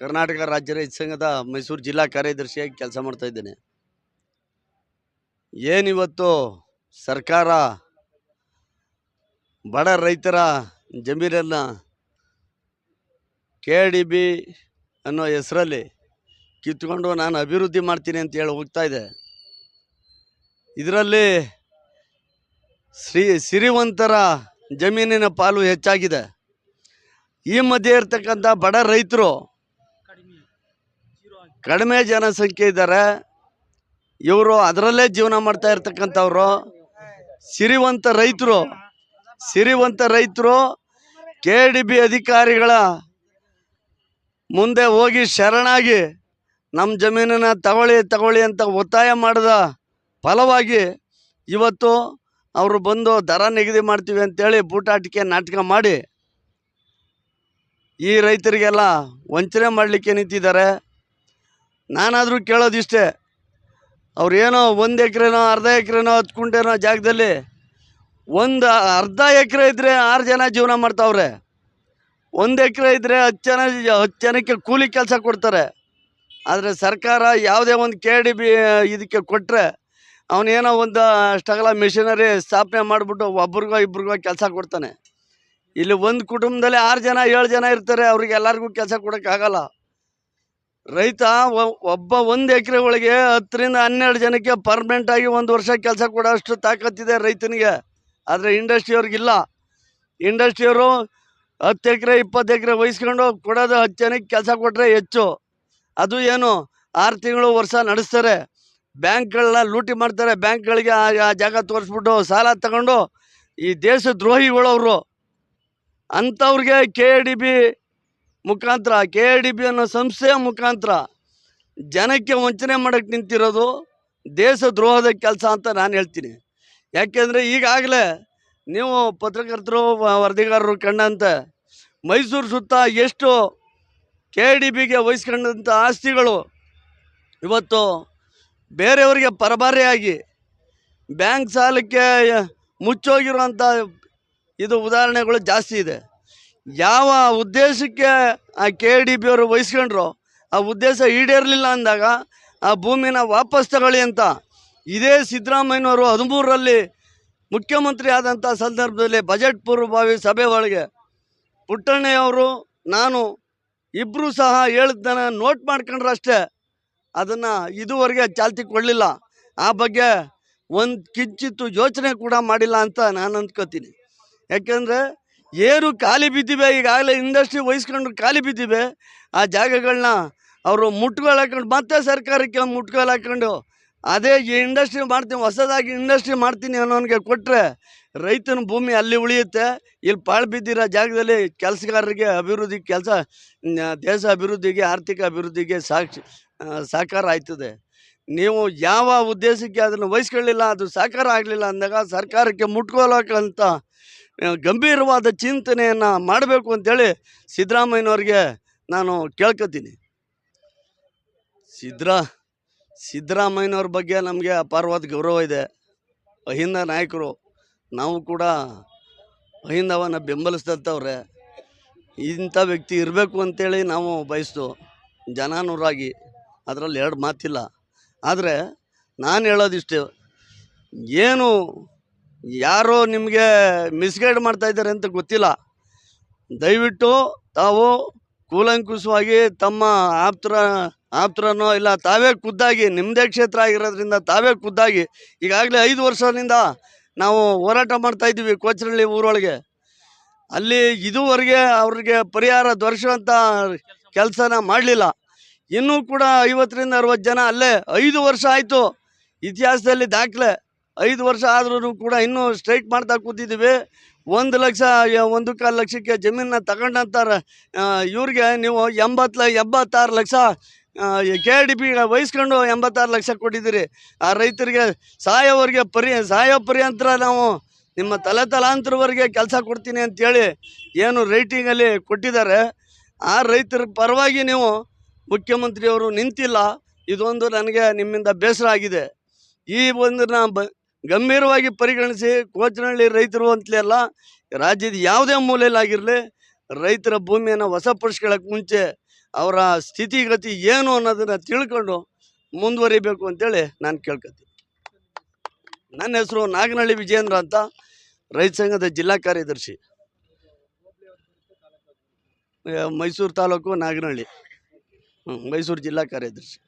ಕರ್ನಾಟಕ ರಾಜ್ಯ ರೈತ ಸಂಘದ ಮೈಸೂರು ಜಿಲ್ಲಾ ಕಾರ್ಯದರ್ಶಿಯಾಗಿ ಕೆಲಸ ಮಾಡ್ತಾ ಇದ್ದೇನೆ. ಏನಿವತ್ತು ಸರ್ಕಾರ ಬಡ ರೈತರ ಜಮೀನನ್ನು ಕೆ ಡಿ ಬಿ ಅನ್ನೋ ಹೆಸರಲ್ಲಿ ಕಿತ್ಕೊಂಡು ನಾನು ಅಭಿವೃದ್ಧಿ ಮಾಡ್ತೀನಿ ಅಂತ ಹೇಳಿ ಹೋಗ್ತಾ ಇದೆ. ಇದರಲ್ಲಿ ಶ್ರೀ ಸಿರಿವಂತರ ಜಮೀನಿನ ಪಾಲು ಹೆಚ್ಚಾಗಿದೆ. ಈ ಮಧ್ಯೆ ಇರ್ತಕ್ಕಂಥ ಬಡ ರೈತರು ಕಡಿಮೆ ಜನಸಂಖ್ಯೆ ಇದ್ದಾರೆ. ಇವರು ಅದರಲ್ಲೇ ಜೀವನ ಮಾಡ್ತಾ ಇರ್ತಕ್ಕಂಥವ್ರು. ಸಿರಿವಂತ ರೈತರು ಸಿರಿವಂತ ರೈತರು, ಕೆ ಡಿ ಬಿ ಅಧಿಕಾರಿಗಳ ಮುಂದೆ ಹೋಗಿ ಶರಣಾಗಿ ನಮ್ಮ ಜಮೀನನ್ನು ತಗೊಳ್ಳಿ ತಗೊಳ್ಳಿ ಅಂತ ಒತ್ತಾಯ ಮಾಡಿದ ಫಲವಾಗಿ ಇವತ್ತು ಅವರು ಬಂದು ದರ ನಿಗದಿ ಮಾಡ್ತೀವಿ ಅಂತೇಳಿ ಬೂಟಾಟಿಕೆ ನಾಟಕ ಮಾಡಿ ಈ ರೈತರಿಗೆಲ್ಲ ವಂಚನೆ ಮಾಡಲಿಕ್ಕೆ ನಿಂತಿದ್ದಾರೆ. ನಾನಾದರೂ ಕೇಳೋದಿಷ್ಟೇ. ಅವ್ರೇನೋ ಒಂದು ಎಕರೆನೋ ಅರ್ಧ ಎಕರೆನೋ ಹತ್ತು ಕುಂಟೆನೋ ಜಾಗದಲ್ಲಿ ಒಂದು ಅರ್ಧ ಎಕರೆ ಇದ್ದರೆ ಆರು ಜನ ಜೀವನ ಮಾಡ್ತಾವ್ರೆ. ಒಂದು ಎಕರೆ ಇದ್ದರೆ ಹತ್ತು ಜನ, ಹತ್ತು ಜನಕ್ಕೆ ಕೂಲಿ ಕೆಲಸ ಕೊಡ್ತಾರೆ. ಆದರೆ ಸರ್ಕಾರ ಯಾವುದೇ ಒಂದು ಕೆ ಡಿ ಬಿ ಇದಕ್ಕೆ ಕೊಟ್ಟರೆ ಅವನೇನೋ ಒಂದು ಅಷ್ಟಗಲ ಮಿಷನರಿ ಸ್ಥಾಪನೆ ಮಾಡಿಬಿಟ್ಟು ಒಬ್ರಿಗೋ ಇಬ್ರಿಗೋ ಕೆಲಸ ಕೊಡ್ತಾನೆ. ಇಲ್ಲಿ ಒಂದು ಕುಟುಂಬದಲ್ಲಿ ಆರು ಜನ, ಏಳು ಜನ ಇರ್ತಾರೆ, ಅವ್ರಿಗೆ ಎಲ್ಲರಿಗೂ ಕೆಲಸ ಕೊಡೋಕ್ಕಾಗಲ್ಲ. ರೈತ ಒಬ್ಬ ಒಂದು ಎಕರೆ ಒಳಗೆ ಹತ್ತರಿಂದ ಹನ್ನೆರಡು ಜನಕ್ಕೆ ಪರ್ಮನೆಂಟ್ ಆಗಿ ಒಂದು ವರ್ಷ ಕೆಲಸ ಕೊಡೋಷ್ಟು ತಾಕತ್ತಿದೆ ರೈತನಿಗೆ. ಆದರೆ ಇಂಡಸ್ಟ್ರಿಯವ್ರಿಗಿಲ್ಲ ಇಂಡಸ್ಟ್ರಿಯವರು ಹತ್ತು ಎಕರೆ, ಇಪ್ಪತ್ತು ಎಕರೆ ವಹಿಸ್ಕೊಂಡು ಕೊಡೋದು ಹತ್ತು ಜನಕ್ಕೆ ಕೆಲಸ ಕೊಟ್ಟರೆ ಹೆಚ್ಚು. ಅದು ಏನು? ಆರು ತಿಂಗಳು ವರ್ಷ ನಡೆಸ್ತಾರೆ. ಬ್ಯಾಂಕ್ಗಳನ್ನ ಲೂಟಿ ಮಾಡ್ತಾರೆ. ಬ್ಯಾಂಕ್ಗಳಿಗೆ ಆ ಜಾಗ ತೋರಿಸ್ಬಿಟ್ಟು ಸಾಲ ತಗೊಂಡು ಈ ದೇಶ ದ್ರೋಹಿಗಳವರು ಅಂಥವ್ರಿಗೆ ಕೆ ಡಿ ಬಿ ಮುಖಾಂತರ ಕೆ ಡಿ ಬಿ ಅನ್ನೋ ಸಂಸ್ಥೆಯ ಮುಖಾಂತರ ಜನಕ್ಕೆ ವಂಚನೆ ಮಾಡೋಕ್ಕೆ ನಿಂತಿರೋದು ದೇಶ ದ್ರೋಹದ ಕೆಲಸ ಅಂತ ನಾನು ಹೇಳ್ತೀನಿ. ಯಾಕೆಂದರೆ ಈಗಾಗಲೇ ನೀವು ಪತ್ರಕರ್ತರು ವರದಿಗಾರರು ಕಂಡಂತೆ ಮೈಸೂರು ಸುತ್ತ ಎಷ್ಟು ಕೆ ಡಿ ಬಿಗೆ ವಹಿಸ್ಕೊಂಡಂಥ ಆಸ್ತಿಗಳು ಇವತ್ತು ಬೇರೆಯವರಿಗೆ ಪರಭಾರಿಯಾಗಿ ಬ್ಯಾಂಕ್ ಸಾಲಕ್ಕೆ ಮುಚ್ಚೋಗಿರುವಂಥ ಇದು ಉದಾಹರಣೆಗಳು ಜಾಸ್ತಿ ಇದೆ. ಯಾವ ಉದ್ದೇಶಕ್ಕೆ ಆ ಕೆ ಡಿ ಪಿ ಅವರು ವಹಿಸ್ಕೊಂಡ್ರು, ಆ ಉದ್ದೇಶ ಈಡೇರಲಿಲ್ಲ ಅಂದಾಗ ಆ ಭೂಮಿನ ವಾಪಸ್ ತಗೊಳ್ಳಿ ಅಂತ ಇದೇ ಸಿದ್ದರಾಮಯ್ಯನವರು ಹದಿಮೂರರಲ್ಲಿ ಮುಖ್ಯಮಂತ್ರಿ ಆದಂಥ ಸಂದರ್ಭದಲ್ಲಿ ಬಜೆಟ್ ಪೂರ್ವಭಾವಿ ಸಭೆ ಒಳಗೆ ಪುಟ್ಟಣ್ಣಯ್ಯವರು ನಾನು ಇಬ್ಬರೂ ಸಹ ಹೇಳಿದ್ದನ್ನು ನೋಟ್ ಮಾಡ್ಕೊಂಡ್ರೆ ಅಷ್ಟೇ. ಅದನ್ನು ಇದುವರೆಗೆ ಚಾಲ್ತಿ ಕೊಡಲಿಲ್ಲ. ಆ ಬಗ್ಗೆ ಒಂದು ಕಿಂಚಿತ್ತು ಯೋಚನೆ ಕೂಡ ಮಾಡಿಲ್ಲ ಅಂತ ನಾನು ಅಂದ್ಕೋತೀನಿ. ಯಾಕೆಂದರೆ ಏನು ಖಾಲಿ ಬಿದ್ದಿವೆ ಈಗಾಗಲೇ ಇಂಡಸ್ಟ್ರಿ ವಹಿಸ್ಕೊಂಡು ಖಾಲಿ ಬಿದ್ದಿವೆ. ಆ ಜಾಗಗಳನ್ನ ಅವರು ಮುಟ್ಕೊಳ್ ಹಾಕೊಂಡು ಮತ್ತೆ ಸರ್ಕಾರಕ್ಕೆ ಒಂದು ಹಾಕೊಂಡು ಅದೇ ಈ ಇಂಡಸ್ಟ್ರಿ ಮಾಡ್ತೀನಿ ಹೊಸದಾಗಿ ಇಂಡಸ್ಟ್ರಿ ಮಾಡ್ತೀನಿ ಅನ್ನೋನಿಗೆ ಕೊಟ್ಟರೆ ರೈತನ ಭೂಮಿ ಅಲ್ಲಿ ಉಳಿಯುತ್ತೆ. ಇಲ್ಲಿ ಪಾಳು ಬಿದ್ದಿರೋ ಜಾಗದಲ್ಲಿ ಕೆಲಸಗಾರರಿಗೆ ಅಭಿವೃದ್ಧಿ ಕೆಲಸ ದೇಶ ಅಭಿವೃದ್ಧಿಗೆ ಆರ್ಥಿಕ ಅಭಿವೃದ್ಧಿಗೆ ಸಾಕ್ಷಿ ಸಾಕಾರ ಆಯ್ತದೆ. ನೀವು ಯಾವ ಉದ್ದೇಶಕ್ಕೆ ಅದನ್ನು ವಹಿಸ್ಕೊಳ್ಳಿಲ್ಲ ಅದು ಸಾಕಾರ ಆಗಲಿಲ್ಲ ಅಂದಾಗ ಸರ್ಕಾರಕ್ಕೆ ಮುಟ್ಕೋಲಕ್ಕಂತ ಆ, ಗಂಭೀರವಾದ ಚಿಂತನೆಯನ್ನು ಮಾಡಬೇಕು ಅಂತೇಳಿ ಸಿದ್ದರಾಮಯ್ಯನವ್ರಿಗೆ ನಾನು ಕೇಳ್ಕೊತೀನಿ. ಸಿದ್ರಾ, ಸಿದ್ದರಾಮಯ್ಯನವ್ರ ಬಗ್ಗೆ ನಮಗೆ ಅಪಾರವಾದ ಗೌರವ ಇದೆ. ಅಹಿಂದ ನಾಯಕರು, ನಾವು ಕೂಡ ಅಹಿಂದವನ್ನ ಬೆಂಬಲಿಸಿದಂಥವ್ರೆ. ಇಂಥ ವ್ಯಕ್ತಿ ಇರಬೇಕು ಅಂತೇಳಿ ನಾವು ಬಯಸ್ತು ಜನಾನುರಾಗಿ, ಅದರಲ್ಲಿ ಎರಡು ಮಾತಿಲ್ಲ. ಆದರೆ ನಾನು ಹೇಳೋದಿಷ್ಟು, ಏನು ಯಾರೋ ನಿಮಗೆ ಮಿಸ್ಗೈಡ್ ಮಾಡ್ತಾ ಇದ್ದಾರೆ ಅಂತ ಗೊತ್ತಿಲ್ಲ. ದಯವಿಟ್ಟು ತಾವು ಕೂಲಂಕುಷವಾಗಿ ತಮ್ಮ ಆಪ್ತರ, ಆಪ್ತರನೋ ಇಲ್ಲ, ತಾವೇ ಖುದ್ದಾಗಿ ನಿಮ್ಮದೇ ಕ್ಷೇತ್ರ ಆಗಿರೋದ್ರಿಂದ ತಾವೇ ಖುದ್ದಾಗಿ, ಈಗಾಗಲೇ ಐದು ವರ್ಷದಿಂದ ನಾವು ಹೋರಾಟ ಮಾಡ್ತಾ ಇದ್ದೀವಿ ಕೋಚರಳ್ಳಿ ಊರೊಳಗೆ. ಅಲ್ಲಿ ಇದುವರೆಗೆ ಅವ್ರಿಗೆ ಪರಿಹಾರ ದೊರೆಸುವಂಥ ಕೆಲಸನ ಮಾಡಲಿಲ್ಲ. ಇನ್ನೂ ಕೂಡ ಐವತ್ತರಿಂದ ಅರವತ್ತು ಜನ ಅಲ್ಲೇ ಐದು ವರ್ಷ ಆಯಿತು ಇತಿಹಾಸದಲ್ಲಿ ದಾಖಲೆ. ಐದು ವರ್ಷ ಆದ್ರೂ ಕೂಡ ಇನ್ನೂ ಸ್ಟ್ರೈಕ್ ಮಾಡ್ತಾ ಕೂತಿದ್ದೀವಿ. ಒಂದು ಲಕ್ಷ ಒಂದು ಕಾಲು ಲಕ್ಷಕ್ಕೆ ಜಮೀನನ್ನ ತಗೊಂಡಂತಾರೆ. ಇವ್ರಿಗೆ ನೀವು ಎಂಬತ್ತು ಲ ಎಂಬತ್ತಾರು ಲಕ್ಷ ಕೆ ಡಿ ಪಿ ವಹಿಸ್ಕೊಂಡು ಎಂಬತ್ತಾರು ಲಕ್ಷ ಕೊಟ್ಟಿದ್ದೀರಿ. ಆ ರೈತರಿಗೆ ಸಾಯೋವರೆಗೆ ಪರಿ, ಸಾಯೋ ಪರ್ಯಂತರ ನಾವು ನಿಮ್ಮ ತಲೆ ತಲಾಂತರವರೆಗೆ ಕೆಲಸ ಕೊಡ್ತೀನಿ ಅಂತೇಳಿ ಏನು ರೈಟಿಂಗಲ್ಲಿ ಕೊಟ್ಟಿದ್ದಾರೆ. ಆ ರೈತರ ಪರವಾಗಿ ನೀವು ಮುಖ್ಯಮಂತ್ರಿಯವರು ನಿಂತಿಲ್ಲ. ಇದೊಂದು ನನಗೆ ನಿಮ್ಮಿಂದ ಬೇಸರ ಆಗಿದೆ. ಈ ಒಂದು ನಾ ಬ ಗಂಭೀರವಾಗಿ ಪರಿಗಣಿಸಿ ಕೋಚನಹಳ್ಳಿ ರೈತರು ಅಂತಲೇ ಅಲ್ಲ, ರಾಜ್ಯದ ಯಾವುದೇ ಮೂಲೆಯಲ್ಲಾಗಿರಲಿ ರೈತರ ಭೂಮಿಯನ್ನು ವಶಪಡಿಸ್ಕೊಳ್ಳೋಕೆ ಮುಂಚೆ ಅವರ ಸ್ಥಿತಿಗತಿ ಏನು ಅನ್ನೋದನ್ನು ತಿಳ್ಕೊಂಡು ಮುಂದುವರಿಬೇಕು ಅಂತೇಳಿ ನಾನು ಕೇಳ್ಕೊತೀನಿ ನನ್ನ ಹೆಸರು ನಾಗನಹಳ್ಳಿ ವಿಜೇಂದ್ರ ಅಂತ, ರೈತ ಸಂಘದ ಜಿಲ್ಲಾ ಕಾರ್ಯದರ್ಶಿ. ಮೈಸೂರು ತಾಲೂಕು ನಾಗನಹಳ್ಳಿ. ಮೈಸೂರು ಜಿಲ್ಲಾ ಕಾರ್ಯದರ್ಶಿ.